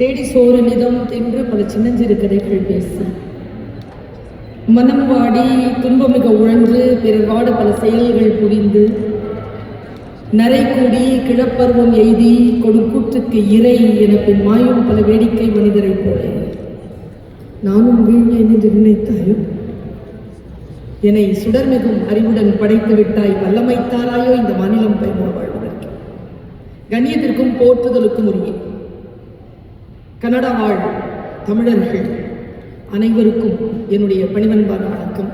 தேடி சோறு நிதம் என்று பல சின்னஞ்சிறு கதைகள் பேசும் மனம் வாடி துன்பமிக உழன்று பிறர் வாட பல செயல்கள் புரிந்து. நரை கூடி கிழப்பருவம் எய்தி கொடுக்கூற்றுக்கு இறை என பின் மாயும் பல வேடிக்கை மனிதரைப் போல. நானும் வீழ்வேன் என்று நினைத்தாயோ? என்னை சுடர்மிகும் அறிவுடன் படைத்து விட்டாய் வல்லமைத்தாராயோ இந்த மாநிலம் பயமுற வாழ்வதற்கு. கண்ணியத்திற்கும் போற்றுதலுக்கும் உரிய. கனடா வாழ் தமிழர்கள் அனைவருக்கும் என்னுடைய பணிவன்பான வணக்கம்.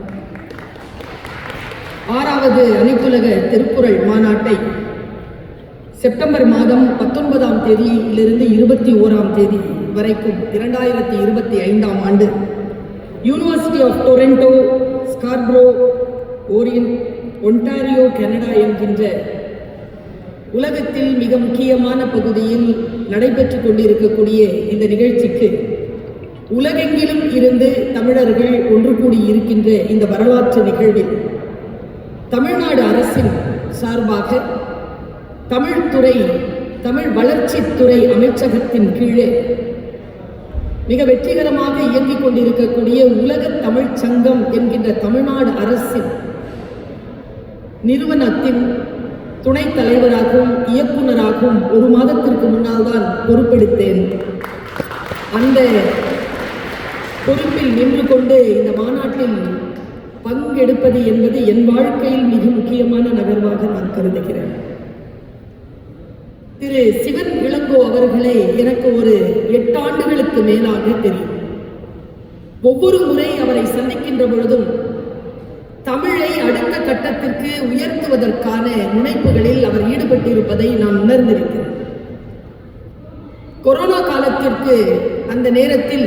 ஆறாவது அனைத்துலக திருக்குறள் மாநாட்டை செப்டம்பர் மாதம் பத்தொன்பதாம் தேதியிலிருந்து இருபத்தி ஓராம் தேதி வரைக்கும் இரண்டாயிரத்தி இருபத்தி ஐந்தாம் ஆண்டு யூனிவர்சிட்டி ஆஃப் டொரண்டோ ஸ்கார்ப்ரோ ஓரியன் ஒன்டாரியோ கனடா என்கின்ற உலகத்தில் மிக முக்கியமான பகுதியில் நடைபெற்று கொண்டிருக்கக்கூடிய இந்த நிகழ்ச்சிக்கு உலகெங்கிலும் இருந்து தமிழர்கள் ஒன்று கூடி இருக்கின்ற இந்த வரலாற்று நிகழ்வில் தமிழ்நாடு அரசின் சார்பாக தமிழ்துறை தமிழ் வளர்ச்சித்துறை அமைச்சகத்தின் கீழே மிக வெற்றிகரமாக இயங்கிக் கொண்டிருக்கக்கூடிய உலக தமிழ்ச் சங்கம் என்கின்ற தமிழ்நாடு அரசின் நிறுவனத்தின் துணைத் தலைவராகவும் இயக்குனராகவும் ஒரு மாதத்திற்கு முன்னால் தான் பொறுப்பெடுத்தேன். அந்த பொறுப்பில் நின்று கொண்டு இந்த மாநாட்டில் பங்கெடுப்பது என்பது என் வாழ்க்கையில் மிக முக்கியமான நகர்வாக நான் கருதுகிறேன். திரு சிவன் இளங்கோ அவர்களே எனக்கு ஒரு எட்டு ஆண்டுகளுக்கு மேலாக தெரியும். ஒவ்வொரு முறை அவரை சந்திக்கின்ற பொழுதும் தமிழை அடுத்த கட்டத்திற்கு உயர்த்துவதற்கான முனைப்புகளில் அவர் ஈடுபட்டிருப்பதை நான் உணர்ந்திருக்கிறேன் கொரோனா காலத்திற்கு அந்த நேரத்தில்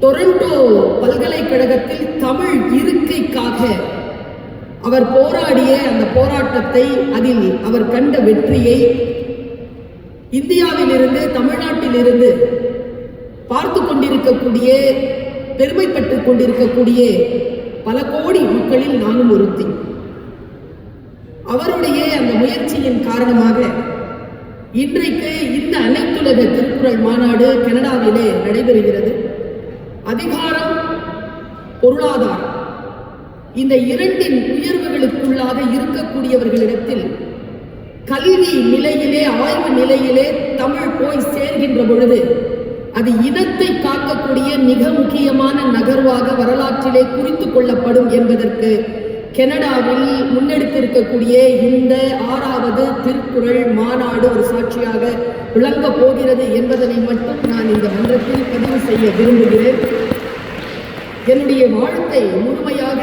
டொரண்டோ பல்கலைக்கழகத்தில் தமிழ் இருக்கைக்காக அவர் போராடிய அந்த போராட்டத்தை அதில் அவர் கண்ட வெற்றியை இந்தியாவிலிருந்து தமிழ்நாட்டிலிருந்து பார்த்து கொண்டிருக்கக்கூடிய பெருமைப்பட்டு கொண்டிருக்கக்கூடிய பல கோடி மக்களில் நானும் ஒருத்தி. அவருடைய அந்த முயற்சியின் காரணமாக இன்றைக்கு இந்த அனைத்துலக திருக்குறள் மாநாடு கனடாவிலே நடைபெறுகிறது. அதிகாரம் பொருளாதாரம். இந்த இரண்டின் உயர்வுகளுக்குள்ளாக இருக்கக்கூடியவர்களிடத்தில் கல்வி நிலையிலே ஆய்வு நிலையிலே தமிழ் போய் சேர்கின்ற பொழுது அது இனத்தை காக்கக்கூடிய மிக முக்கியமான நகர்வாக வரலாற்றிலே குறித்து கொள்ளப்படும் என்பதற்கு கனடாவில் முன்னெடுத்திருக்கக்கூடிய இந்த ஆறாவது திருக்குறள் மாநாடு ஒரு சாட்சியாக விளங்கப் போகிறது என்பதனை மட்டும் நான் இந்த மன்றத்தில் பதிவு செய்ய விரும்புகிறேன். என்னுடைய வாழ்க்கை முழுமையாக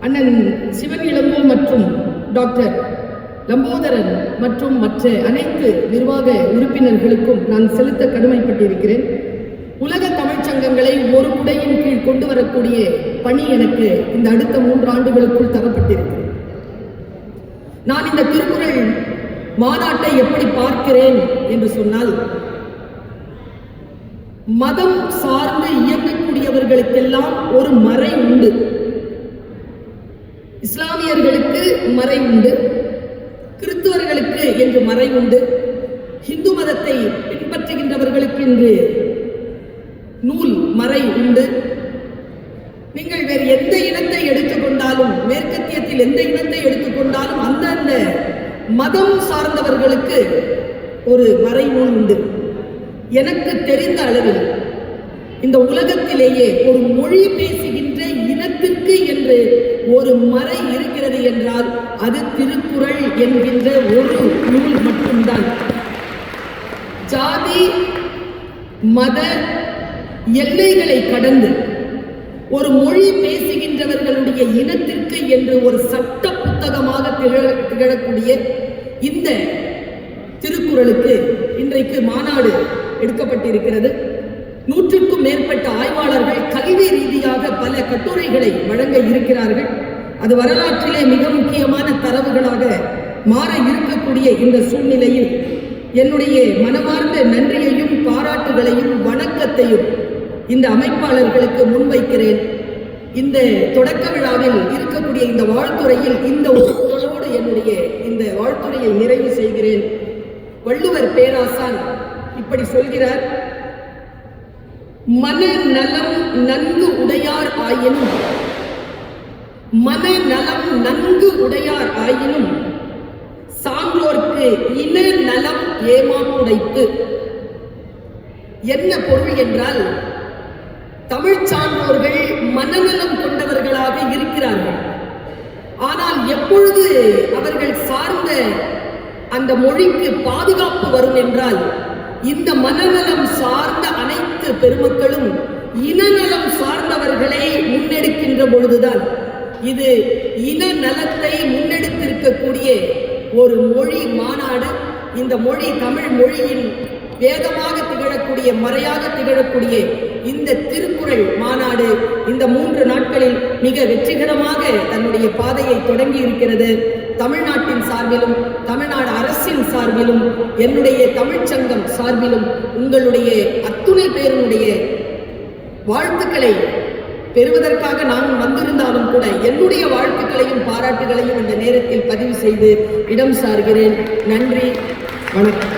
அண்ணன் சிவன் இளங்கோ மற்றும் டாக்டர் லம்போதரன் மற்றும் மற்ற அனைத்து நிர்வாக உறுப்பினர்களுக்கும் நான் செலுத்த கடமைப்பட்டிருக்கிறேன். உலக தமிழ்ச் சங்கங்களை ஒரு குடையின் கீழ் கொண்டு வரக்கூடிய பணி எனக்கு இந்த அடுத்த மூன்று ஆண்டுகளுக்குள் தரப்பட்டிருக்கிறது. நான் இந்த திருக்குறள் மாநாட்டை எப்படி பார்க்கிறேன் என்று சொன்னால் மதம் சார்ந்து இயங்கக்கூடியவர்களுக்கெல்லாம் ஒரு மறை உண்டு. இஸ்லாமியர்களுக்கு மறை உண்டு. என்று மறை உண்டு மதத்தை பின்பற்றுகின்றவர்களுக்கு இன்று நூல் மறை உண்டு. நீங்கள் வேறு எந்த இனத்தை எடுத்துக்கொண்டாலும் மேற்கத்தியத்தில் எந்த இனத்தை எடுத்துக்கொண்டாலும் அந்தந்த மதம் சார்ந்தவர்களுக்கு ஒரு மறைநூல் உண்டு. எனக்கு தெரிந்த அளவில் இந்த உலகத்திலேயே ஒரு மொழி பேசுகின்ற இருக்கு என்று ஒரு மறை இருக்கிறது என்றால் அது திருக்குறள் என்கின்ற ஒரு நூல் மட்டும்தான். ஜாதி மத எல்லைகளை கடந்து ஒரு மொழி பேசுகின்றவர்களுடைய இனத்திற்கு என்று ஒரு சட்ட புத்தகமாக திகழ திகழக்கூடிய இந்த திருக்குறளுக்கு இன்றைக்கு மாநாடு எடுக்கப்பட்டிருக்கிறது. நூற்றுக்கும் மேற்பட்ட ஆய்வாளர்கள் கல்வி ரீதியாக பல கட்டுரைகளை வழங்க இருக்கிறார்கள். அது வரலாற்றிலே மிக முக்கியமான தரவுகளாக மாற இருக்கக்கூடிய இந்த சூழ்நிலையில் என்னுடைய மனமார்ந்த நன்றியையும் பாராட்டுகளையும் வணக்கத்தையும் இந்த அமைப்பாளர்களுக்கு முன்வைக்கிறேன். இந்த தொடக்க விழாவில் இருக்கக்கூடிய இந்த வாழ்த்துறையில் இந்த உங்களோடு என்னுடைய இந்த வாழ்த்துறையை நிறைவு செய்கிறேன். வள்ளுவர் பேராசான் இப்படி சொல்கிறார். மன நலம் நன்கு உடையார் ஆயினும் மன நலம் நன்கு உடையார் ஆயினும் சான்றோர்க்கு இன நலம் ஏமாப்புடைத்து என்ன பொருள் என்றால் தமிழ் சான்றோர்கள் மனநலம் கொண்டவர்களாக இருக்கிறார்கள். ஆனால் எப்பொழுது அவர்கள் சார்ந்த அந்த மொழிக்கு பாதுகாப்பு வரும் என்றால் இந்த மனநலம் சார்ந்த அனைத்து பெருமக்களும் இனநலம் சார்ந்தவர்களை முன்னெடுக்கின்ற பொழுதுதான். இது இன நலத்தை முன்னெடுத்திருக்கக்கூடிய ஒரு மொழி மாநாடு. இந்த மொழி தமிழ் மொழியின் வேதமாக திகழக்கூடிய மறையாக திகழக்கூடிய இந்த திருக்குறள் மாநாடு இந்த மூன்று நாட்களில் மிக வெற்றிகரமாக தன்னுடைய பாதையை தொடங்கி இருக்கிறது. தமிழ்நாட்டின் சார்பிலும் தமிழ்நாடு அரசின் சார்பிலும் என்னுடைய தமிழ்ச்சங்கம் சார்பிலும் உங்களுடைய அத்துணை பேருடைய வாழ்த்துக்களை பெறுவதற்காக நான் வந்திருந்தாலும் கூட என்னுடைய வாழ்த்துக்களையும் பாராட்டுகளையும் இந்த நேரத்தில் பதிவு செய்து இடம் சார்கிறேன். நன்றி. வணக்கம்.